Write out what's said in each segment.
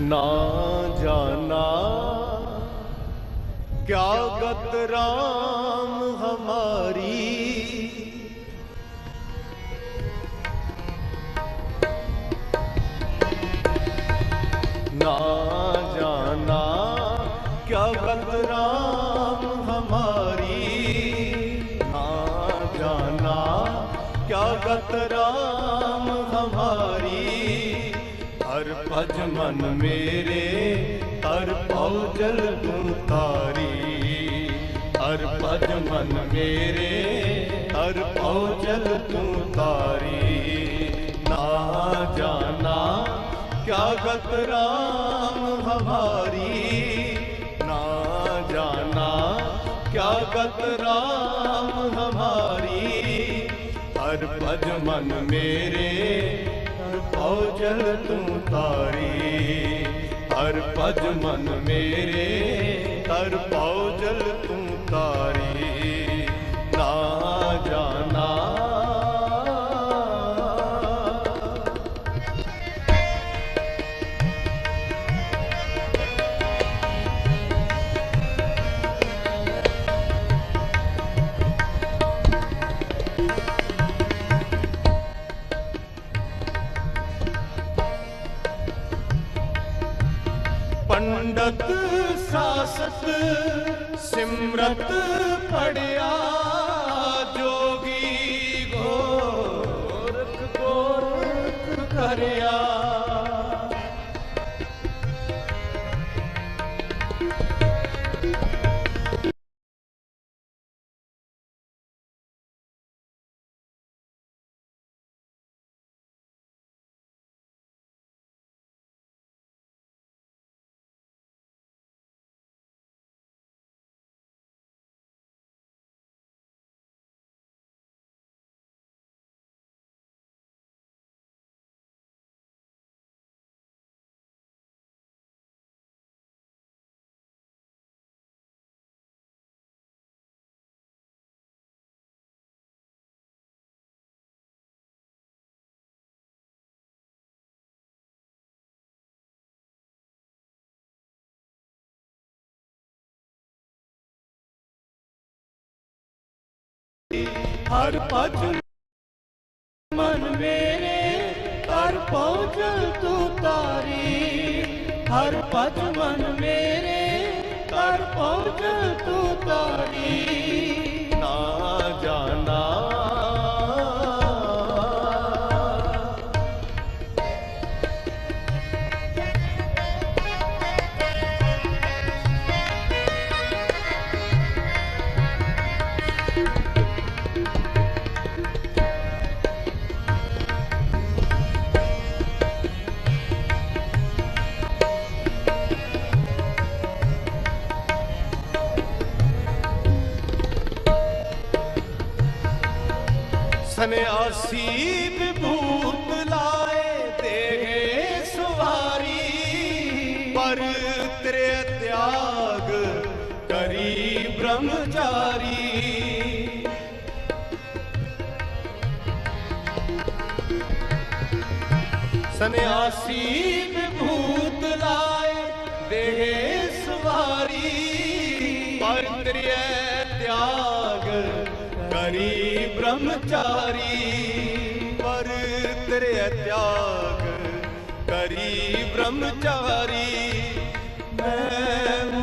ਨਾ ਜਾਨਾ ਕਿਆ ਗਤ ਰਾਮ ਹਮਾਰੀ। ਨਾ ਕਿਆ ਗਤ RAM ਹਮਾਰੀ। ਨਾ ਜਾਨਾ ਕਿਆ ਗਤ RAM ਅਜ ਮਨ ਮੇਰੇ, ਹਰ ਪਉ ਜਲ ਤੂੰ ਤਾਰੀ ਹਰ ਪਜ ਮਨ ਮੇਰੇ, ਹਰ ਪਉ ਜਲ ਤੂੰ ਤਾਰੀ ਨਾ ਜਾਣਾ ਕਿਆ ਗਤ ਰਾਮ ਹਮਾਰੀ ਨਾ ਜਾਣਾ ਕਿਆ ਗਤ ਰਾਮ ਹਮਾਰੀ। ਹਰ ਪਜ ਮਨ ਮੇਰੇ पौजल तू तारी हर भज मन मेरे हर पौजल ਪੰਡਤ ਸਾਸਤ ਸਿਮਰਤ ਪੜਿਆ। ਹਰ ਭਜ ਮਨ ਮੇਰੇ ਹਰ ਪਹੁੰਚਲ ਤੂੰ ਤਾਰੀ। ਹਰ ਭਜ ਮਨ ਮੇਰੇ ਹਰ ਪਹੁੰਚਲ ਸੰਿਆਸੀ ਵਿਭੂਤ ਲਾਏ ਦੇਗੇ ਸਵਾਰੀ, ਪਰ ਤੇਰੇ ਤਿਆਗ ਕਰੀ ਬ੍ਰਹਮਚਾਰੀ। ਸੰਿਆਸੀ ਵਿਭੂਤ ਲਾਏ ਦੇਗੇ ਸਵਾਰੀ, ਪਰ ਤੇਰੇ ਤਿਆਗ ਕਰੀ ਬ੍ਰਹਮਚਾਰੀ ਪਰ ਤੇਰੇ ਤਿਆਗ ਕਰੀ ਬ੍ਰਹਮਚਾਰੀ। ਮੈਂ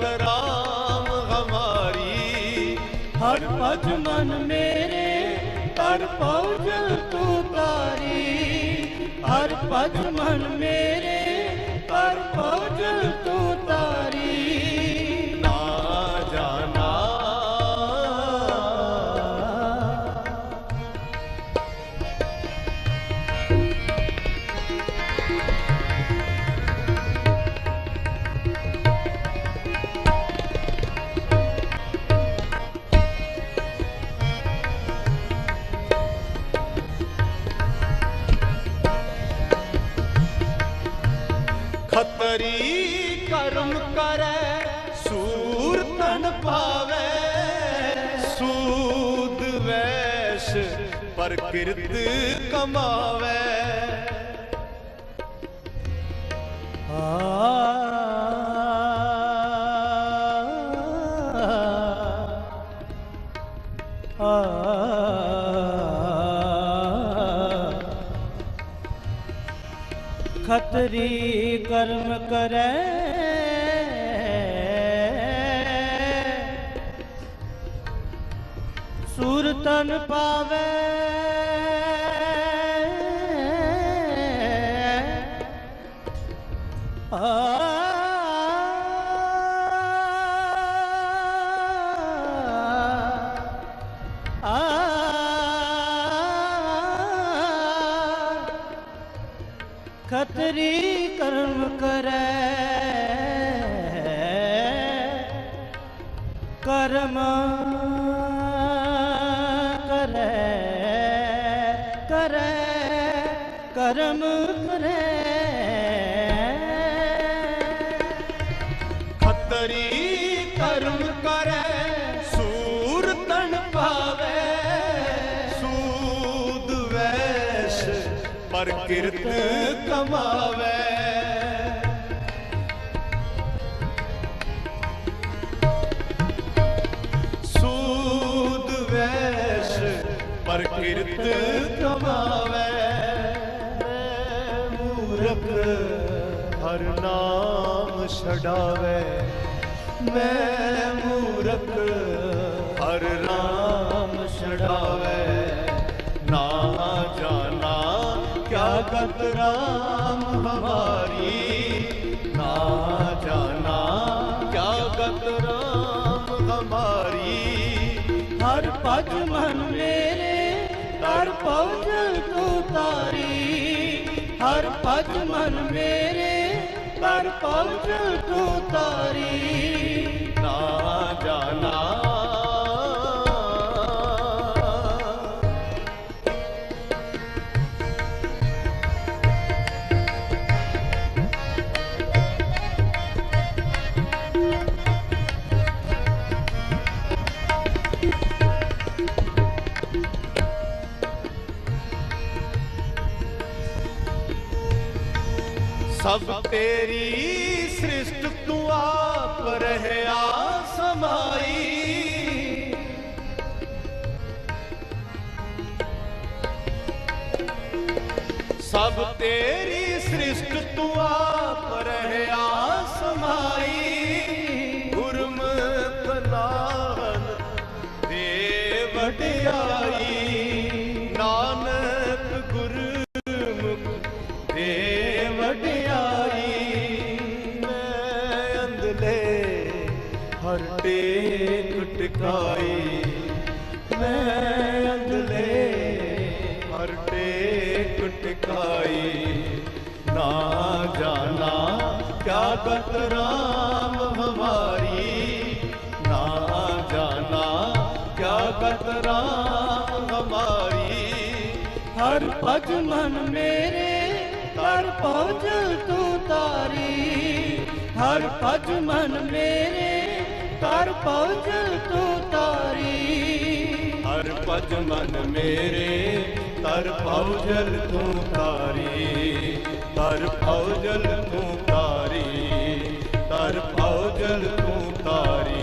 ਕਿਆ ਗਤ ਰਾਮ ਹਮਾਰੀ। ਹਰ ਭਜ ਮਨ ਮੇਰੇ ਹਰ ਪਉਜਲ ਤੂੰ ਤਾਰੀ। ਹਰ ਭਜ ਮਨ ਮੇਰੇ ਹਰ ਖੱਤਰੀ ਕਰਮ ਕਰੈ ਸੂਰ ਤਨ ਪਾਵੈ। ਸੂਦ ਵੈਸ਼ ਪਰ ਕਿਰਤ ਕਮਾਵੈ। ਖਤਰੀ ਕਰਮ ਕਰੈ। ਸੂਰ ਤਨ ਪਾਵੈ। ਆ ਕਰਮ ਕਰੈ। ਕਰਮ ਕਰੈ ਕਰੈ, ਕਰਮ ਕਰੈ। ਖੱਤਰੀ ਕਰਮ ਕਰੈ ਸੂਰ ਤਨ ਪਾਵੈ। ਸੂਦ ਵੈਸ਼, ਪਰ ਕਿਰਤ ਕਮਾਵੈ। ਪਰ ਕਿਰਤ ਕਮਾਵੈ, ਮੂਰਖ ਹਰ ਨਾਮ ਛਡਾਵੇ। ਮੈਂ ਮੂਰਖ ਹਰ ਨਾਮ ਛਡਾਵੇ। ਨਾ ਜਾਣਾ ਕਿਆ ਗਤ ਰਾਮ ਹਮਾਰੀ, ਨਾ ਜਾਣਾ ਕਿਆ ਗਤ ਰਾਮ ਹਮਾਰੀ। ਹਰ ਭਜ ਮਨ ਹਰ ਤੂੰ ਤਾਰੀ ਹਰ ਭਜ ਮਨ ਮੇਰੇ ਪਰ ਪਉਜਲ ਤੂੰ ਤਾਰੀ ਨਾ ਜਾਣਾ ਸਭ ਤੇਰੀ ਸ੍ਰਿਸ਼ਟ ਤੂੰ ਆਪ ਰਹਿਆ ਸਮਾਈ। ਸਭ ਤੇਰੀ ਸ੍ਰਿਸ਼ਟ ਤੂੰ ਆਪ ਰਹਿਆ ਹਰ ਟੇਕ ਟਿਕਾਈ ਮੈਂ ਅੰਦਲੇ ਹਰ ਟੇਕ ਟਿਕਾਈ ਨਾ ਜਾਣਾ ਕਿਆ ਗਤ ਰਾਮ ਹਮਾਰੀ। ਨਾ ਜਾਣਾ ਕਿਆ ਗਤ ਰਾਮ ਹਮਾਰੀ। ਹਰ ਭਜ ਮਨ ਮੇਰੇ, ਹਰ ਪਉਜਲ ਤੂੰ ਤਾਰੀ ਹਰ ਭਜ ਮਨ ਮੇਰੇ ਹਰ ਪਉਜਲ ਤੂੰ ਤਾਰੀ। ਹਰ ਪਜ ਮਨ ਮੇਰੇ, ਤਰ ਭਉਜਲ ਤੂੰ ਤਾਰੀ। ਤਰ ਭਉਜਲ ਤੂੰ ਤਾਰੀ, ਤਰ ਪੌਜਲ ਤੂੰ ਤਾਰੀ।